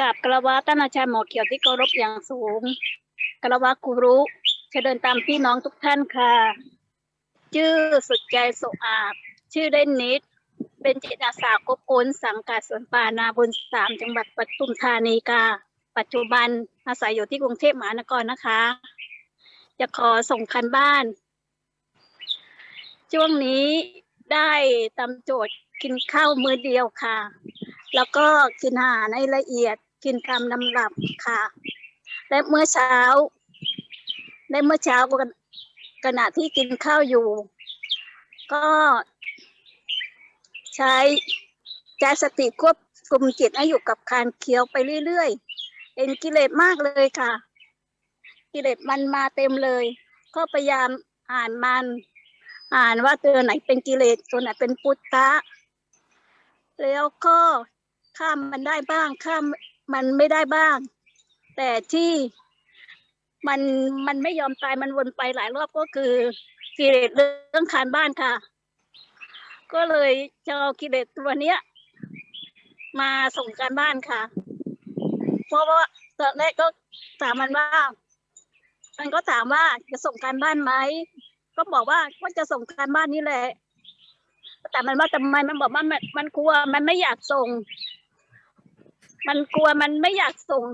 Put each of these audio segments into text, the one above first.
กับกระวะท่านอาจารย์หมอเขียวที่เคารพอย่างสูง กระวะครูรู้จะเดินตามพี่น้องทุกท่านค่ะ ชื่อสุดใจสุอาบ ชื่อเด่นนิด เป็นจิตอาสากบโอนสังกัดสวนป่านาบุญสามจังหวัดปทุมธานีค่ะ ปัจจุบันอาศัยอยู่ที่กรุงเทพมหานครนะคะ จะขอส่งคันบ้าน ช่วงนี้ได้ตามโจทย์กินข้าวมื้อเดียวค่ะ แล้วก็กินอาหารให้ละเอียดกินตามลำดับค่ะ และเมื่อเช้าและเมื่อเช้าก็ขณะที่กินข้าวอยู่ ก็ใช้ใจสติควบคุมจิตให้อยู่กับการเคี้ยวไปเรื่อยๆเป็นกิเลสมากเลยค่ะ กิเลสมันมาเต็มเลย ก็พยายามอ่านมัน อ่านว่าตัวไหนเป็นกิเลสตัวไหนเป็นปุตตะแล้วก็ ข้ามมันได้บ้าง ข้ามมันไม่ได้บ้าง แต่ที่มันมันไม่ยอมตายมันวนไปหลายรอบก็คือกิเลสเรื่องคานบ้านค่ะ ก็เลยจะเอากิเลสตัวเนี้ย มาส่งการบ้านค่ะ เพราะว่าตอนแรกก็ถามมันว่า มันก็ถามว่าจะส่งการบ้านไหมก็บอกว่าก็จะส่งการบ้านนี่แหละแต่มันว่าทำไมมันบอกว่ามันมันกลัวมันไม่อยากส่ง มันกลัวมันไม่อยากส่ง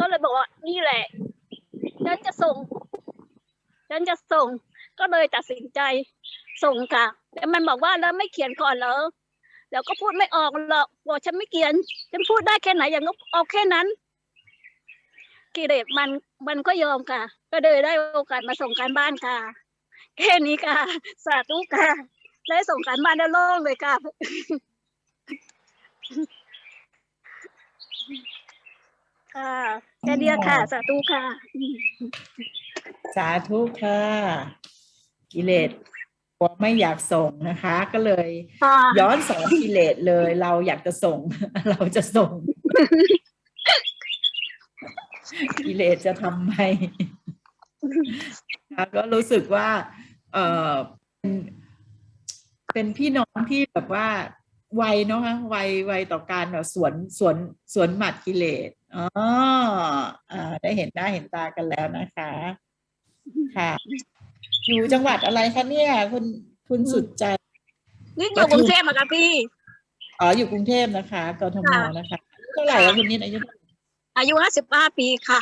ก็เลยบอกว่านี่แหละฉันจะส่งฉันจะส่ง ก็เลยตัดสินใจส่งค่ะแต่มันบอกว่าแล้วไม่เขียนก่อนเหรอเดี๋ยวก็พูดไม่ออกหรอกบอกฉันไม่เขียนฉันพูดได้แค่ไหนอย่างก็เอาแค่นั้นกิเลสมันมันก็ยอมค่ะ ก็เลยได้โอกาสมาส่งการบ้านค่ะ แค่นี้ค่ะ สาธุค่ะได้ส่งการบ้านได้โล่งเลยค่ะ ค่ะแค่เดียวค่ะ สาธุค่ะ สาธุค่ะ กิเลสกลัวไม่อยากส่งนะคะ ก็เลย ค่ะ ย้อนสอนกิเลสเลย เราอยากจะส่ง เราจะส่ง กิเลสจะทำไมค่ะก็รู้สึกว่า เออเป็นเป็นพี่น้องที่แบบว่า ไวเนาะคะไวไวต่อการแบบสวนสวนสวนหมัดกิเลสอ๋ออ่า ได้เห็นหน้าเห็นตากันแล้วนะคะ ค่ะ อยู่จังหวัดอะไรคะเนี่ย คุณคุณสุดใจนี่อยู่กรุงเทพอะค่ะพี่อ๋ออยู่กรุงเทพนะคะกทมค่ะนะคะอายุเท่าไหร่แล้วคุณนิดอายุอายุห้าสิบห้าปีค่ะ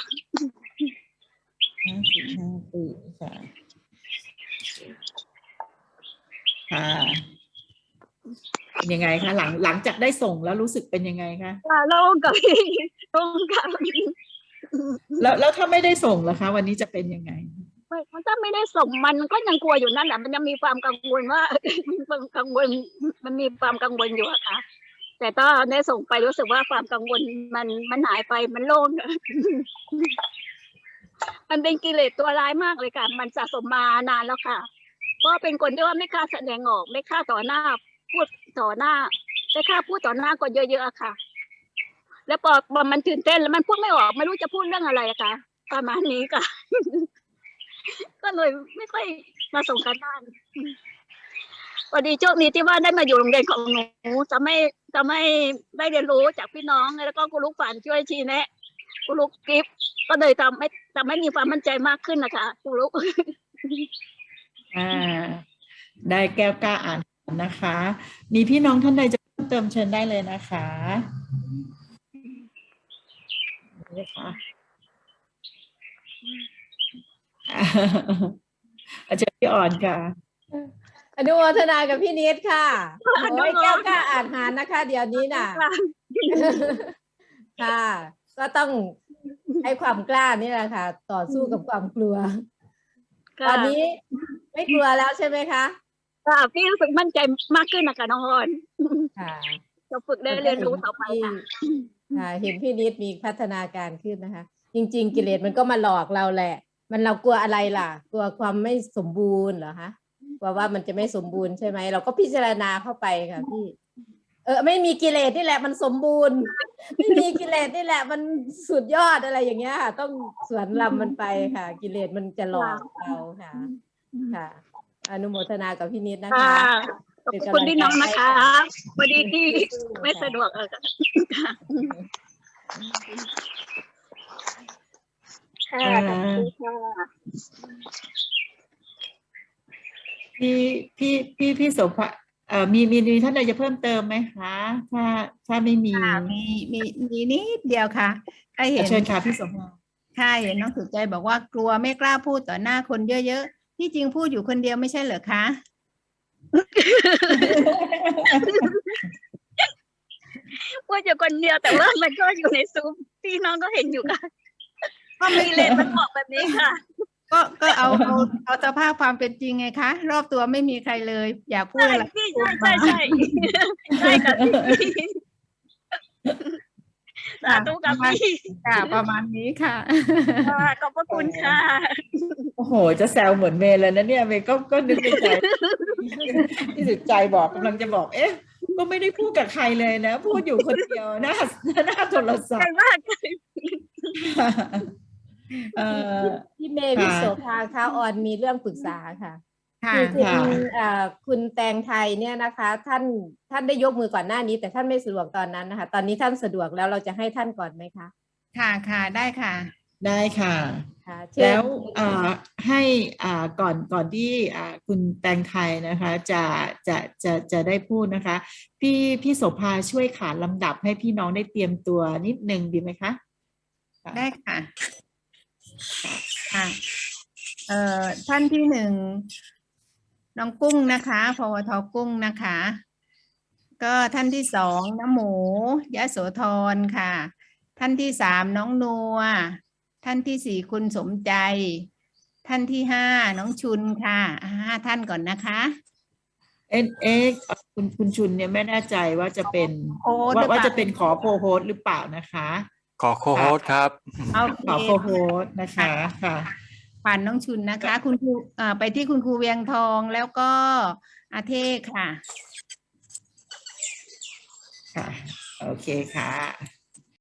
ห้าสิบห้าปีค่ะค่ะ เป็นยังไงคะหลังหลังจากได้ส่งแล้วรู้สึกเป็นยังไงคะค่ะโล่งกับพี่โล่งกับแล้วแล้วถ้าไม่ได้ส่งล่ะคะ วันนี้จะเป็นยังไงไม่ถ้าไม่ได้ส่งมันก็ยังกลัวอยู่นั่นแหละมันยังมีความกังวลว่ามันกังวลมันมีความกังวลอยู่อะค่ะแต่ถ้าได้ส่งไปรู้สึกว่าความกังวลมันมันหายไปมันโล่งมันเป็นกิเลสตัวร้ายมากเลยค่ะ มันสะสมมานานแล้วค่ะเพราะเป็นคนที่ว่าไม่กล้าแสดงออก ไม่กล้าต่อหน้า พูดต่อหน้าไม่กล้าพูดต่อหน้าคนเยอะๆอะค่ะ แล้วพอมันตื่นเต้นแล้วมันพูดไม่ออกไม่รู้จะพูดเรื่องอะไรอะค่ะประมาณนี้ค่ะ ก็เลยไม่ค่อยมาส่งการบ้านพอดีโชคดีที่ว่าได้มาอยู่โรงเรียนของหนูจะไม่จะไม่ได้เรียนรู้จากพี่น้องแล้วก็ครูลูกฝันช่วยชี้แนะครูลูกกิฟต์ก็เลยทำให้ทำให้มีความมั่นใจมากขึ้นนะคะครูลูกอ่าได้แก้วกล้าอ่าน นะคะ มีพี่น้องท่านใดจะเพิ่มเติมเชิญได้เลยนะคะนี่ค่ะอาจารย์พี่อ่อนค่ะอนุโมทนากับพี่นิดค่ะอนุโอ้ยโมทนาแก้วกล้าอ่านหารนะคะ เดี๋ยวนี้น่ะ ค่ะ ก็ต้องให้ความกล้านี่แหละค่ะ ต่อสู้กับความกลัว ตอนนี้ไม่กลัวแล้วใช่ไหมคะ ค่ะพี่รู้สึกมั่นใจมากขึ้นนะคะน้องออนค่ะจะฝึกได้เรียนรู้ต่อไปค่ะค่ะเห็นพี่นิดมีพัฒนาการขึ้นนะคะ จริง ๆ กิเลสมันก็มาหลอกเราแหละ มันเรากลัวอะไรล่ะ กลัวความไม่สมบูรณ์เหรอคะกลัวว่ามันจะไม่สมบูรณ์ใช่ไหมเราก็พิจารณาเข้าไปค่ะพี่ เออ ไม่มีกิเลสนี่แหละ มันสมบูรณ์ ไม่มีกิเลสนี่แหละ มันสุดยอดอะไรอย่างเงี้ยค่ะต้องสวนลำมันไปค่ะ กิเลสมันจะหลอกเราค่ะ ค่ะ อนุโมทนากับพี่นิดนะค่ะคะขอบคุณพี่น้องนะคะพอดีที่ไม่สะดวกเออค่ะค่ะขอบคุณค่ะพี่พี่พี่พี่โสภาเอ่อมีมีมีท่านใดจะเพิ่มเติมไหมคะถ้าถ้าไม่มีค่ะมีมีมีนิดเดียวค่ะก็เห็นเชิญค่ะพี่โสภาค่ะเห็นน้องสุดใจบอกว่ากลัวไม่กล้าพูดต่อหน้าคนเยอะๆ ที่จริงพูดอยู่คนเดียวไม่ใช่เหรอคะว่าอยู่คนเดียวแต่ว่ามันก็อยู่ในซุ้มพี่น้องก็เห็นอยู่ค่ะก็ไม่กิเลสมันบอกแบบนี้ค่ะ ก็ก็เอาเอาเอาสภาพความเป็นจริงไงคะ รอบตัวไม่มีใครเลย อยากพูดใช่อะไรพี่ใช่ใช่ใช่ใช่ค่ะพี่ สาธุกับพี่ค่ะประมาณนี้ค่ะค่ะขอบพระคุณค่ะ โอ้โห จะแซวเหมือนเมย์เลยนะเนี่ยเมย์ก็ก็นึกในใจที่สุดใจบอกกำลังจะบอก เอ๊ะ ก็ไม่ได้พูดกับใครเลยนะ พูดอยู่คนเดียวหน้าหน้าโทรศัพใครท์ว่าเออพี่เมย์วิค่ะโสภาคะออนมีเรื่องปรึกษาค่ะ ค่ะคือคุณค่ะเอ่อคุณแตงไทยเนี่ยนะคะ ท่านท่านได้ยกมือก่อนหน้านี้ แต่ท่านไม่สะดวกตอนนั้นนะคะ ตอนนี้ท่านสะดวกแล้วเราจะให้ท่านก่อนไหมคะ ค่ะค่ะได้ค่ะ ได้ค่ะค่ะเชิญแล้วอ่าให้อ่าก่อนก่อนที่อ่าคุณแตงไทยนะคะจะจะจะจะได้พูดนะคะ พี่พี่โสภาช่วยขานลำดับให้พี่น้องได้เตรียมตัวนิดนึงดีไหมคะ ได้ค่ะค่ะเอ่อท่านที่หนึ่ง น้องกุ้งนะคะพวทกุ้งนะคะ ก็ท่านที่สองน้ำหมูยะโสธรค่ะ ท่านที่สามน้องนัว ท่านที่สี่คุณสมใจ ท่านที่ห้าน้องชุนค่ะอ่าห้าท่านก่อนนะคะเอ๊ะเอ๊ะคุณคุณชุนเนี่ยไม่แน่ใจว่าจะเป็นโค้ดหรืว่าอเปล่าว่าจะเป็นขอโคโฮสหรือเปล่านะคะ ขอโคโฮสครับ เอาขอโคโฮสนะคะค่ะ ผ่านน้องชุนนะคะ คุณครูเอ่อไปที่คุณครูเวียงทองแล้วก็อาเทศค่ะ ค่ะ โอเคค่ะ